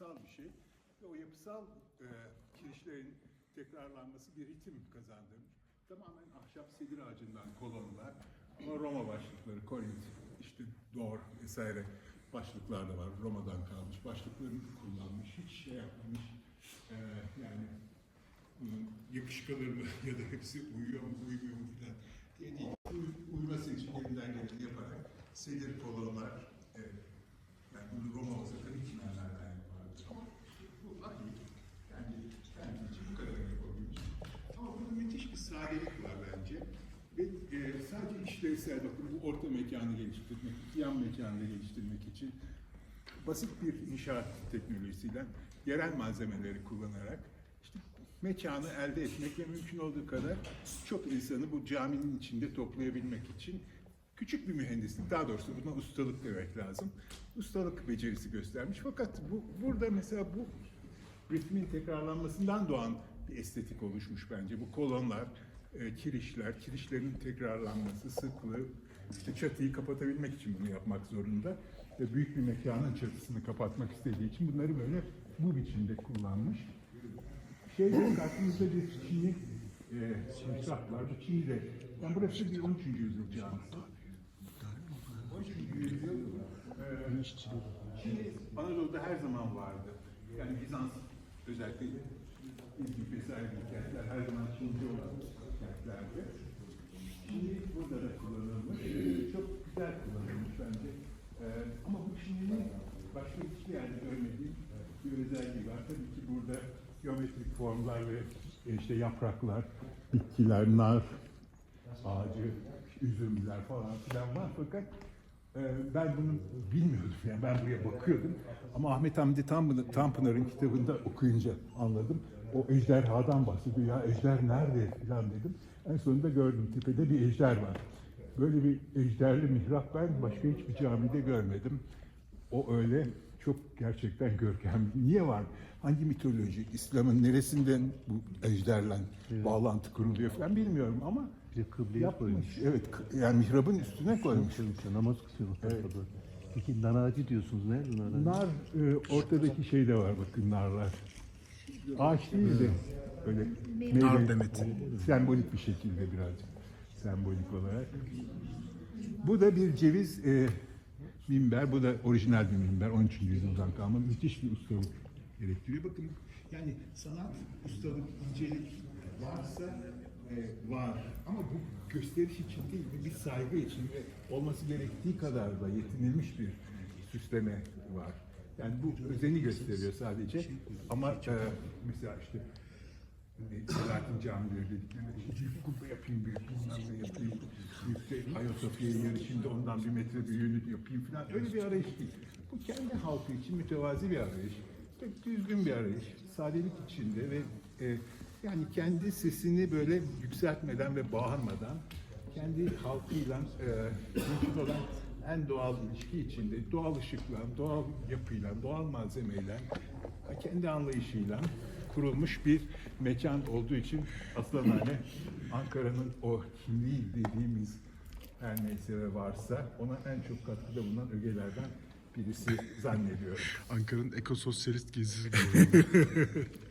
yapısal bir şey. Ve o yapısal e, kirişlerin tekrarlanması bir ritim kazandırmış. Tamamen ahşap sedir ağacından kolonlar. Ama Roma başlıkları, Korint, işte Dor vesaire başlıklar da var. Roma'dan kalmış. Başlıklarını kullanmış. Hiç şey yapmamış. E, yani bunun yakışık alır mı ya da hepsi uyuyor mu uymuyor mu filan diye değil. Uy- uyması için elinden geleni yaparak sedir kolonlar, evet. yani bunu Roma olsa tabii çimenlerden yapardı. Ama bu ahi kendi, kendi için bu kadar yapabilmiş. Ama burada müthiş bir sadelik var bence. Ve e, işlevsel bakın bu orta mekanı geliştirmek, yan mekanı geliştirmek için basit bir inşaat teknolojisiyle yerel malzemeleri kullanarak işte mekanı elde etmek ve mümkün olduğu kadar çok insanı bu caminin içinde toplayabilmek için küçük bir mühendislik, daha doğrusu buna ustalık demek lazım. Ustalık becerisi göstermiş. Fakat bu burada mesela bu ritmin tekrarlanmasından doğan bir estetik oluşmuş bence. Bu kolonlar, e, kirişler, kirişlerin tekrarlanması, sıklığı, işte çatıyı kapatabilmek için bunu yapmak zorunda. Ve büyük bir mekanın çatısını kapatmak istediği için bunları böyle bu biçimde kullanmış. Şeyde karşımızda bir Çin'i e, mihrak var. Bu Çin'de. Yani burası bir 13. yüzyıl camisi. 13. yüzyıl e, Anadolu'da her zaman vardı. Yani Bizans özellikle İzmir vesaire gibi kentler her zaman Çince olan kentlerdi. Şimdi burada da kullanılmış. Çok güzel kullanılmış bence. Ee, ama bu Çin'in başka hiçbir yerde görmediğim bir özelliği var. Tabii ki burada geometrik formlar ve işte yapraklar, bitkiler, nar, ağacı, üzümler falan filan var fakat ben bunu bilmiyordum yani ben buraya bakıyordum ama Ahmet Hamdi Tanpınar- Tanpınar'ın kitabında okuyunca anladım. O ejderhadan bahsediyor ya ejder nerede filan dedim. En sonunda gördüm tepede bir ejder var. Böyle bir ejderli mihrap ben başka hiçbir camide görmedim. O öyle çok gerçekten görkemli. Niye var? Hangi mitoloji, İslam'ın neresinden bu ejderle bağlantı kuruluyor falan bilmiyorum ama Bir de kıbleye yapmış. koymuş. Evet, yani mihrabın üstüne koymuş. Kılmışlar, namaz kılıyor. Evet. Peki nanacı diyorsunuz. Nerede nanacı? Nar e, ortadaki şey de var bakın narlar. Ağaç değil de böyle meyve, demeti. sembolik bir şekilde birazcık sembolik olarak. Bu da bir ceviz e, minber. Bu da orijinal bir minber. 13. yüzyıldan kalma müthiş bir ustalık gerektiriyor. Bakın yani sanat, ustalık, incelik varsa var. Ama bu gösteriş için değil, bir saygı için ve olması gerektiği kadar da yetinilmiş bir süsleme var. Yani bu özeni gösteriyor sadece. Ama e, mesela işte e, Selahattin camileri dediklerinde büyük kubbe yapayım, büyük bilmem ne yapayım, büyük de Ayasofya'yı yarışında ondan bir metre büyüğünü yapayım falan. Öyle bir arayış değil. Bu kendi halkı için mütevazi bir arayış. Pek düzgün bir arayış. Sadelik içinde ve e, yani kendi sesini böyle yükseltmeden ve bağırmadan kendi halkıyla e, mümkün olan en doğal ilişki içinde doğal ışıkla, doğal yapıyla, doğal malzemeyle, kendi anlayışıyla kurulmuş bir mekan olduğu için Aslanhane Ankara'nın o kimliği dediğimiz her neyse ve varsa ona en çok katkıda bulunan ögelerden birisi zannediyorum. Ankara'nın ekososyalist gezisi gibi.